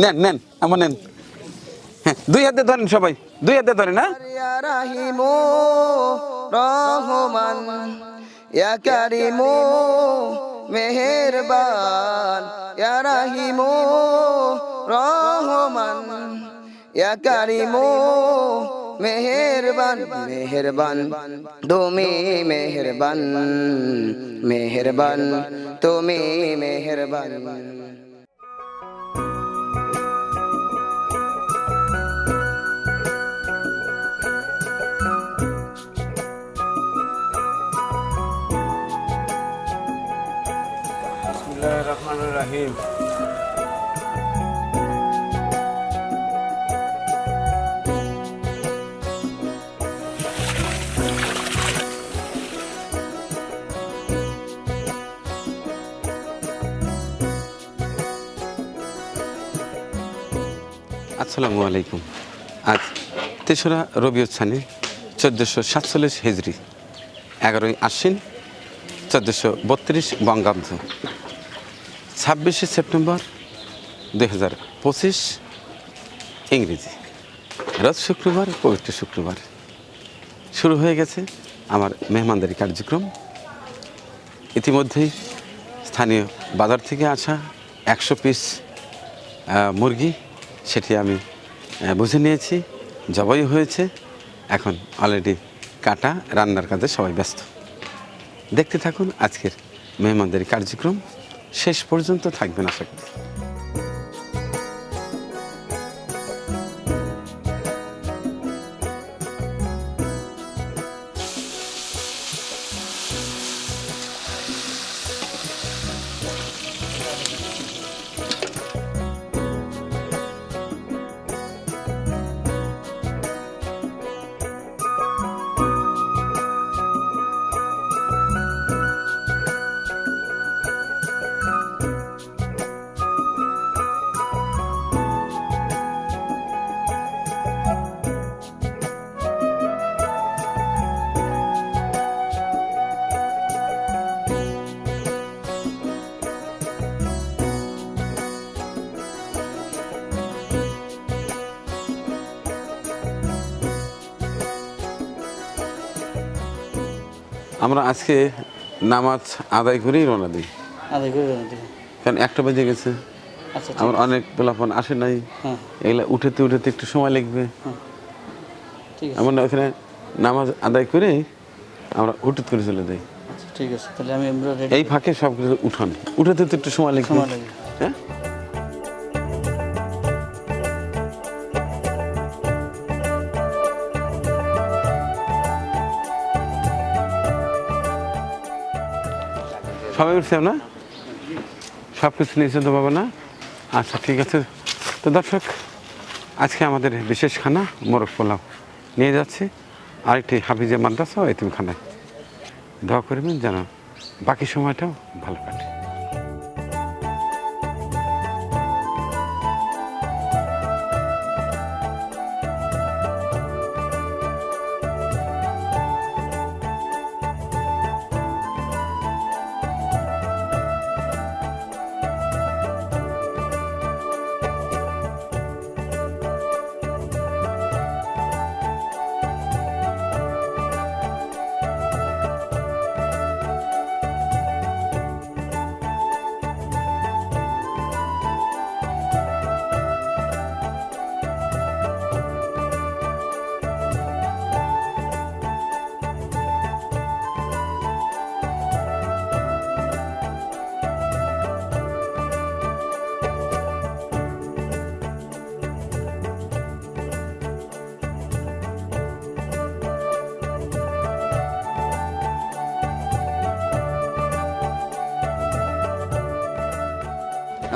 নেন নেন, আমার নেন। হ্যাঁ দুই হাতে ধরেন সবাই, দুই হাতে ধরেন হ্যাঁ? ইয়া রহমান মেহেরবান, ইয়া রাহিমু, রহমান, ইয়া মেহেরবান মেহেরবান, তুমি মেহেরবান মেহেরবান, তুমি মেহেরবান। আসসালামু আলাইকুম। আজ তেসরা রবিউচ্ছানে চোদ্দোশো সাতচল্লিশ হিজড়ি এগারোই আশ্বিন, চোদ্দোশো বত্রিশ বঙ্গাব্দ। ছাব্বিশে সেপ্টেম্বর দুই হাজার পঁচিশ ইংরেজি। রোজ শুক্রবার, পবিত্র শুক্রবার। শুরু হয়ে গেছে আমার মেহমানদারি কার্যক্রম। ইতিমধ্যেই স্থানীয় বাজার থেকে আসা একশো পিস মুরগি, সেটি আমি বুঝে নিয়েছি। জবাই হয়েছে। এখন অলরেডি কাটা, রান্নার কাজে সবাই ব্যস্ত। দেখতে থাকুন আজকের মেহমানদের কার্যক্রম। শেষ পর্যন্ত থাকবেন আশা করি। আমরা আজকে নামাজ আদায় করেই রওনা দিই। আদায় করে কারণ একটা বেজে গেছে। আচ্ছা আমার অনেক পোলাপন আসে নাই। হ্যাঁ। এগুলা উঠেতে উঠেতে একটু সময় লাগবে। আছে। আমরা ওখানে নামাজ আদায় করে আমরা হুটুত করে চলে যাই। আচ্ছা ঠিক আছে। তাহলে আমি এই ফাঁকে সব কিছু উঠান। উঠাতে তো একটু সময় লাগবে। হ্যাঁ? সবাই উঠছে না? সব কিছু নিয়েছে তো বাবা না? আচ্ছা ঠিক আছে। তো দর্শক, আজকে আমাদের বিশেষ খানা মোরগ পোলাও নিয়ে যাচ্ছে। আরেকটি হাফিজে মাদ্রাসা ও এতিমখানায়। দোয়া করবেন যেন বাকি সময়টাও ভালো কাটে।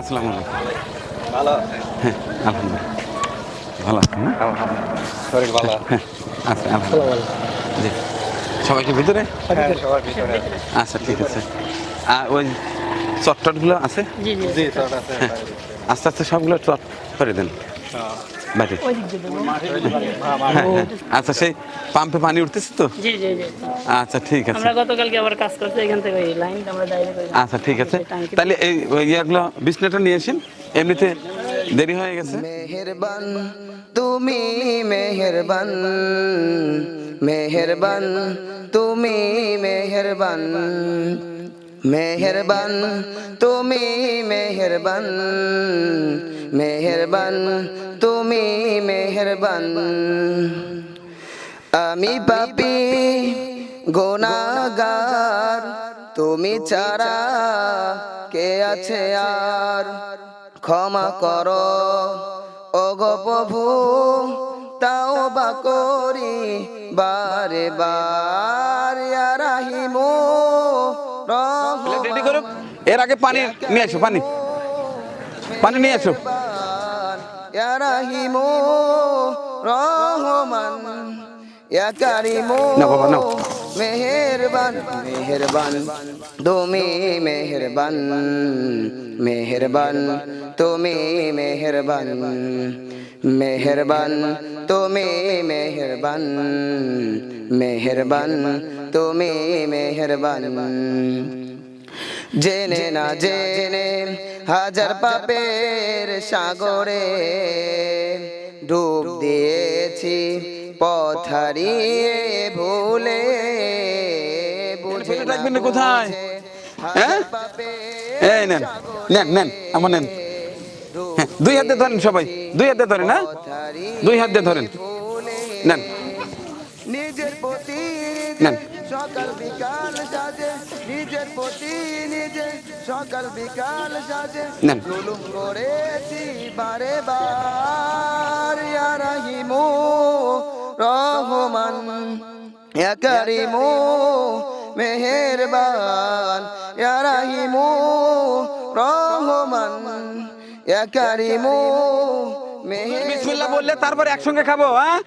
আসসালামু আলাইকুম। ভালো? হ্যাঁ আলহামদুলিল্লাহ। ভালো আছেন না? শরীর ভালো। হ্যাঁ আচ্ছা আলহামদুলিল্লাহ। জি। সবাইকে ভিতরে? হ্যাঁ সবার ভিতরে আচ্ছা ঠিক আছে। আর ওই চটটটগুলো আছে? জি জি। চট আছে। আস্তে আস্তে সবগুলো চট করে দেন। আচ্ছা সেই পাম্পে পানি উঠতেছে তো? জি জি জি। আচ্ছা ঠিক আছে। আমরা গতকালকে আবার কাজ করছি এখান থেকে ওই লাইন আমরা ডাইরেক্ট আচ্ছা ঠিক আছে। তাহলে এই ওই ইয়েগুলো বিছনাটা নিয়ে আসেন এমনিতে দেরি হয়ে গেছে। মেহেরবান তুমি মেহেরবান মেহেরবান তুমি মেহেরবান মেহেরবান তুমি মেহেরবান মেহেরবান তুমি মেহেরবান আমি পাপি গোনাগার তুমি চারা কে আছে আর ক্ষমা করো ওগো প্রভু তাও বা করি বারে বার ইয়া রাহিমু প্লেট এর আগে পানি নিয়ে আসো পানি পানি নিয়ে আসো রহমান না বাবা, নাও। মেহেরবান মেহেরবান তুমি মেহেরবান মেহেরবান তুমি মেহেরবান মেহেরবান তুমি মেহেরবান মেহেরবান তুমি মেহেরবান জেনে না জেনে হাজার পাপের সাগরে ডুব দিয়েছি পথ হারিয়ে ভুলে বুঝে না রাখবেন কোথায়? হ্যাঁ? এই নেন নেন নেন আমার নেন হ্যাঁ দুই হাতে ধরেন সবাই দুই হাতে ধরেন হ্যাঁ দুই হাত ধরেন নেন নিজের প্রতি নেন। সকাল বিকাল সাজে নিজের প্রতি নিজে সকাল বিকাল সাজে। জুলুম করেছি বারে বার ইয়া রাহিমু রহমান কারিমু মেহেরবান ইয়া রাহিমু রহমান ইয়া কারিমু বিসমিল্লাহ বললে তারপর একসঙ্গে খাব হ্যাঁ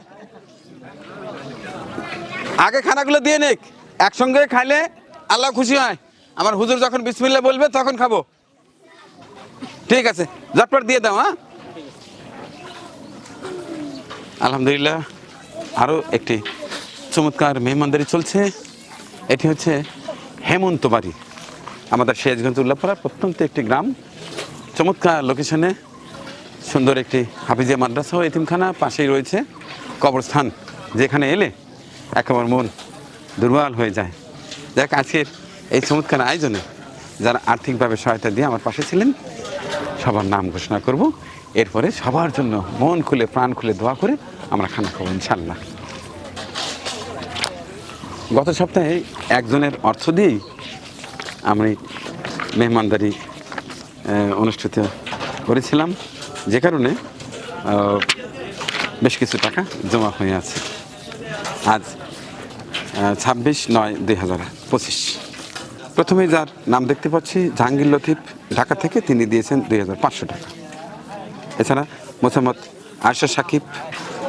আগে খানাগুলো দিয়ে নিক, একসঙ্গে খাইলে আল্লাহ খুশি হয়। আমার হুজুর যখন বিসমিল্লাহ বলবে, তখন খাব। ঠিক আছে, ঝটপট দিয়ে দাও হ্যাঁ? আলহামদুলিল্লাহ আরও একটি চমৎকার মেহমানদারি চলছে। এটি হচ্ছে হেমন্ত বাড়ি, আমাদের শেষগঞ্জ উল্লাপাড়ার প্রত্যন্ত একটি গ্রাম। চমৎকার লোকেশনে সুন্দর একটি হাফিজিয়া মাদ্রাসা ও এতিমখানা পাশেই রয়েছে কবরস্থান, যেখানে এলে একেবারে মন দুর্বল হয়ে যায়। দেখ, আজকের এই চমৎকার আয়োজনে যারা আর্থিকভাবে সহায়তা দিয়ে আমার পাশে ছিলেন, সবার নাম ঘোষণা করব। এরপরে সবার জন্য মন খুলে, প্রাণ খুলে দোয়া করে আমরা খানা খাব ইনশাল্লাহ গত সপ্তাহে একজনের অর্থ দিয়েই আমি মেহমানদারি অনুষ্ঠিত করেছিলাম। যে কারণে বেশ কিছু টাকা জমা হয়ে আছে। আজ ছাব্বিশ নয় দুই হাজার পঁচিশ। প্রথমে যার নাম দেখতে পাচ্ছি, জাহাঙ্গীর লতিফ, ঢাকা থেকে তিনি দিয়েছেন দুই হাজার পাঁচশো টাকা। এছাড়া মোসাম্মদ আয়শা সাকিব,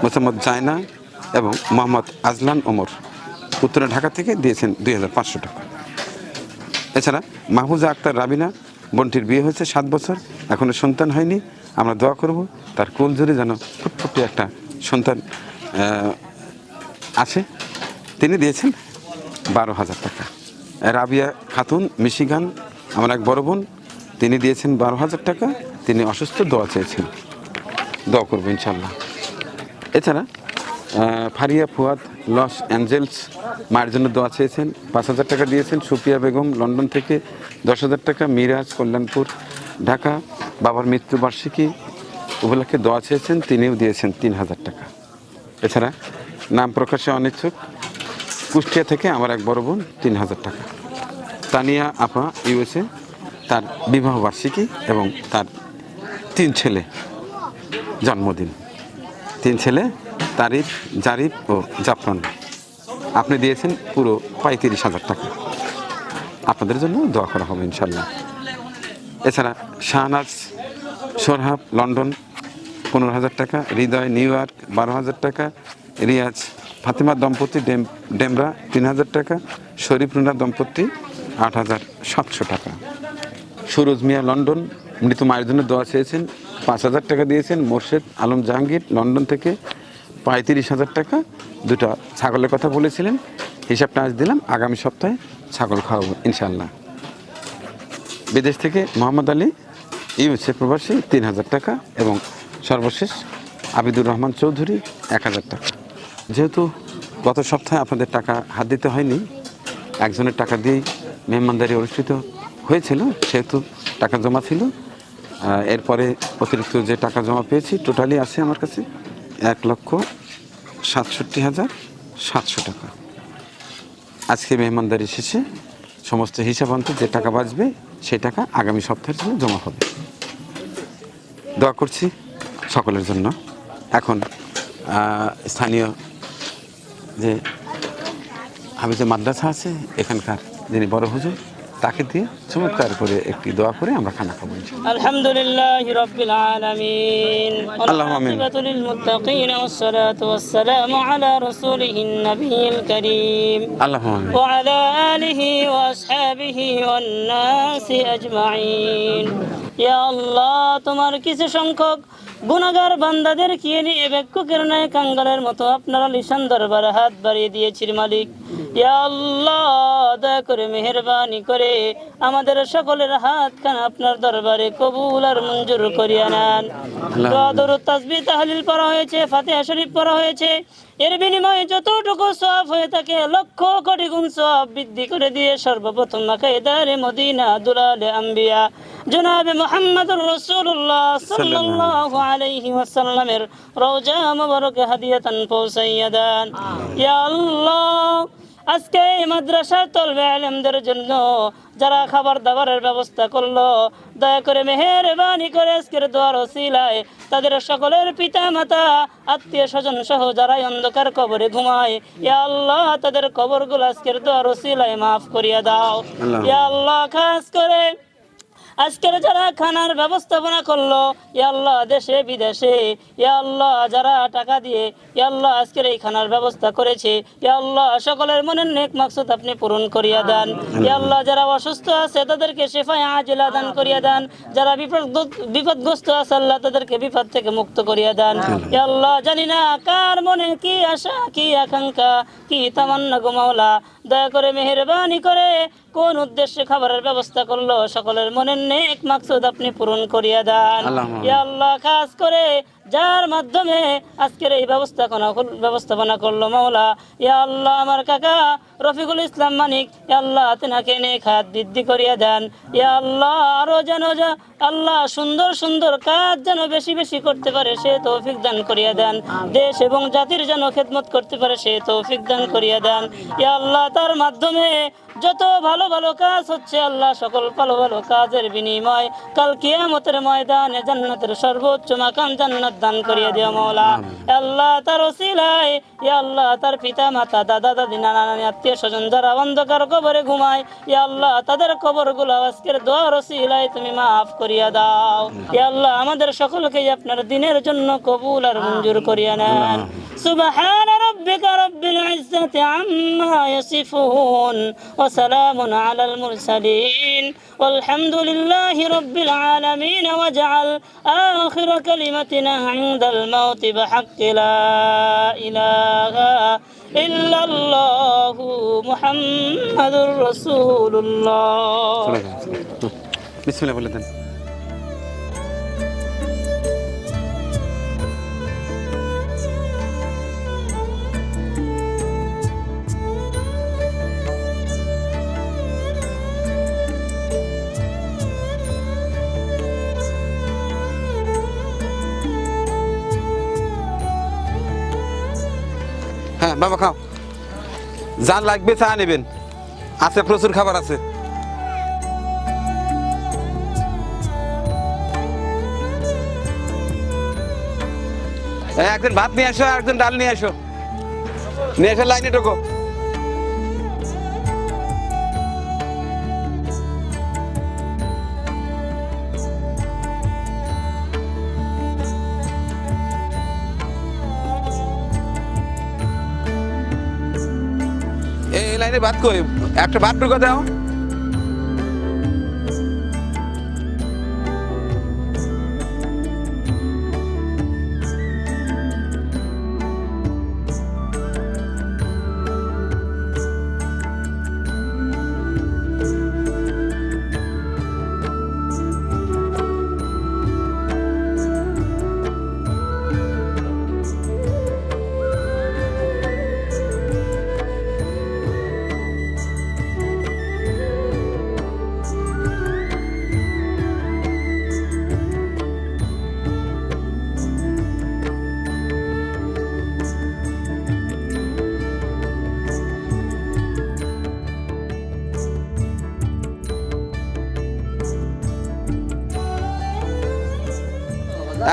মোসাম্মদ জায়না এবং মোহাম্মদ আজলান ওমর উত্তরা ঢাকা থেকে দিয়েছেন দুই হাজার পাঁচশো টাকা। এছাড়া মাহফুজা আক্তার রাবিনা, বোনটির বিয়ে হয়েছে সাত বছর এখনও সন্তান হয়নি। আমরা দোয়া করব তার কোল জুড়ে যেন ফুটফুটে একটা সন্তান আসে তিনি দিয়েছেন বারো হাজার টাকা। রাবিয়া খাতুন, মিশিগান, আমার এক বড় বোন, তিনি দিয়েছেন বারো হাজার টাকা। তিনি অসুস্থ, দোয়া চেয়েছেন। দোয়া করব ইনশাল্লাহ এছাড়া ফারিয়া ফুয়াদ, লস অ্যাঞ্জেলস, মায়ের জন্য দোয়া চেয়েছেন, পাঁচ হাজার টাকা দিয়েছেন সুপিয়া বেগম, লন্ডন থেকে দশ হাজার টাকা, মিরাজ, কল্যাণপুর, ঢাকা, বাবার মৃত্যুবার্ষিকী উপলক্ষে দোয়া চেয়েছেন, তিনিও দিয়েছেন তিন হাজার টাকা। এছাড়া নাম প্রকাশে অনিচ্ছুক। কুষ্টিয়া থেকে আমার এক বড় বোন, তিন হাজার টাকা। তানিয়া আপা, ইউএসএ, তার বিবাহ বার্ষিকী এবং তার তিন ছেলে জন্মদিন। তিন ছেলে, তারিফ, জারিফ ও জাফরান। আপনি দিয়েছেন পুরো পঁয়ত্রিশ হাজার টাকা। আপনাদের জন্য দোয়া করা হবে ইনশাল্লাহ এছাড়া শাহনাজ, সোরহাব, লন্ডন, পনেরো হাজার টাকা, হৃদয়, নিউ ইয়র্ক, বারো হাজার টাকা রিয়াজ ফাতিমা দম্পতি ডেম ডেমরা তিন হাজার টাকা, শরীফ রুনা দম্পতি আট হাজার সাতশো টাকা। সুরজ মিয়া লন্ডন, মৃত মায়ের জন্য দোয়া চেয়েছেন, পাঁচ হাজার টাকা দিয়েছেন, মোর্শেদ আলম জাহাঙ্গীর লন্ডন থেকে পঁয়ত্রিশ হাজার টাকা। দুটো ছাগলের কথা বলেছিলেন হিসাবটা আজ দিলাম, আগামী সপ্তাহে ছাগল খাওয়াবো ইনশাল্লাহ বিদেশ থেকে মোহাম্মদ আলী, ইউএসএ প্রবাসী, তিন হাজার টাকা এবং সর্বশেষ আবিদুর রহমান চৌধুরী, এক হাজার টাকা। যেহেতু গত সপ্তাহে আপনাদের টাকা হাত দিতে হয়নি, একজনের টাকা দিয়েই মেহমানদারি অনুষ্ঠিত হয়েছিল, সেহেতু টাকা জমা ছিল। এরপরে অতিরিক্ত যে টাকা জমা পেয়েছি, টোটালি আছে আমার কাছে এক লক্ষ সাতষট্টি হাজার সাতশো টাকা। আজকে মেহমানদারি শেষে সমস্ত হিসাব অন্তে যে টাকা বাঁচবে, সেই টাকা আগামী সপ্তাহের জন্য জমা হবে। দোয়া করছি সকলের জন্য। এখন স্থানীয় যে আমি যে মাদ্রাসা আছে এখানকার যিনি বড় হুজুর তাকে দিয়ে চমৎকার করে একটি দোয়া করে আমরা খানা খাব আলহামদুলিল্লাহ আল্লাহ তোমার কিছু সংখ্যক গুণাগার বান্দাদের কি নিয়ে বেক্ষকের ন্যায় কাঙ্গালের মতো আপনারা লিসান দরবারে হাত বাড়িয়ে দিয়েছির মালিক। আল্লাহ দয়া করে মেহরবানি করে আমাদের সকলের হাত খান আপনার দরবারে কবুল আর মঞ্জুর করিয়া নেন। দোয়া দরুদ তাহলিল পড়া হয়েছে ফাতিহা শরীফ পড়া হয়েছে। এর বিনিময়ে যতটুকু সওয়াব হয়ে থাকে লক্ষ কোটি গুণ সওয়াব বৃদ্ধি করে দিয়ে সর্বপ্রথম মাকাইদারে মদিনা দুলালে আম্বিয়া। জনাবে মুহাম্মদুর রাসূলুল্লাহ সাল্লাল্লাহু আলাইহি ওয়াসাল্লামের রওজা মুবারক হাদিয়াতান পৌঁছাইয়া দেন ইয়া আল্লাহ আজকে এই মাদ্রাসার তলবে আলেমদের জন্য যারা খাবার দাবারের ব্যবস্থা করল দয়া করে মেহেরবানি করে আজকের দোয়ার ওসিলায় তাদের সকলের পিতা মাতা আত্মীয় স্বজন সহ যারাই অন্ধকার কবরে ঘুমায় ইয়া আল্লাহ তাদের কবরগুলো আজকের দোয়ার ওসিলায় মাফ করিয়া দাও। ইয়া আল্লাহ খাস করে আজকের যারা খানার ব্যবস্থাপনা করল ইয়া আল্লাহ দেশে বিদেশে ইয়া আল্লাহ যারা টাকা দিয়ে ইয়া আল্লাহ আজকের এই খানার ব্যবস্থা করেছে ইয়া আল্লাহ সকলের মনের নেক মাকসুদ আপনি পূরণ করিয়া দেন। ইয়া আল্লাহ যারা অসুস্থ আছে তাদেরকে শেফায় আজিলা দান করিয়া দেন। যারা বিপদ বিপদগ্রস্ত আছে আল্লাহ তাদেরকে বিপদ থেকে মুক্ত করিয়া দেন। ইয়া আল্লাহ জানি না কার মনে কি আশা কি আকাঙ্ক্ষা কি তামান্না গো মাওলা। দয়া করে মেহেরবানি করে কোন উদ্দেশ্যে খাবারের ব্যবস্থা করল সকলের মনের নেক মাকসুদ আপনি পূরণ করিয়া দেন। ইয়া আল্লাহ খাস করে যার মাধ্যমে আজকের এই ব্যবস্থাপনা ব্যবস্থাপনা করল মাওলা। ইয়া আল্লাহ আমার কাকা রফিকুল ইসলাম মানিক ইয়া আল্লাহ তেনাকে নেক হাত বৃদ্ধি করিয়া দেন। ইয়া আল্লাহ আরও যেন আল্লাহ সুন্দর সুন্দর কাজ যেন বেশি বেশি করতে পারে সে তৌফিক দান করিয়া দেন। দেশ এবং জাতির যেন খেদমত করতে পারে সে তৌফিক দান করিয়া দেন। ইয়া আল্লাহ তার মাধ্যমে যত ভালো ভালো কাজ হচ্ছে আল্লাহ সকল ভালো ভালো কাজের বিনিময় কাল কিয়ামতের ময়দানে জান্নাতের সর্বোচ্চ মাকাম জান্নাত দান করিয়া দিও মাওলা আল্লাহ তার ওসিলায় ইয়া আল্লাহ তার পিতা মাতা দাদা দাদি নানা নানি আত্মীয় স্বজন যারা অন্ধকার কবরে ঘুমায় ইয়া আল্লাহ তাদের কবরগুলো আজকের দোয়ার ওসিলায় তুমি মাফ করিয়া দাও ইয়া আল্লাহ আমাদের সকলকেই আপনার দিনের জন্য কবুল আর মঞ্জুর করিয়া নেন سبحان ربك رب العزة عما يصفون وسلام على المرسلين والحمد لله رب العالمين واجعل آخر كلمتنا عند الموت بحق لا إله إلا الله محمد رسول الله بسم الله বাবা, খাও। যা লাগবে, চা নেবেন। আছে, প্রচুর খাবার আছে। একজন ভাত নিয়ে আসো একজন ডাল নিয়ে আসো। নিয়ে আসো লাইনে ঢোকো। লাইনে বাদ কই। একটা বাদ ঢুকে দাও।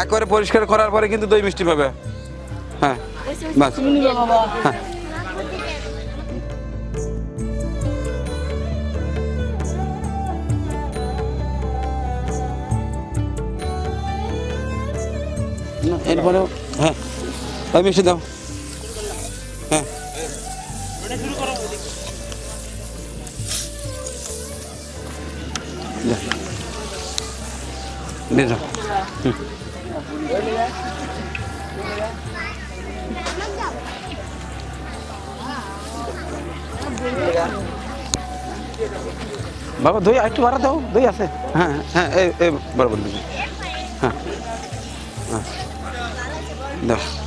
একবারে পরিষ্কার করার পরে কিন্তু দই মিষ্টি পাবে। হ্যাঁ বাস। হ্যাঁ। এরপরেও হ্যাঁ। ওই মিষ্টি দাও। হ্যাঁ। নিয়ে যাও বাবা দই একটু বাড়া দাও দই আছে। হ্যাঁ হ্যাঁ এই বরাবর হ্যাঁ হ্যাঁ। দাও।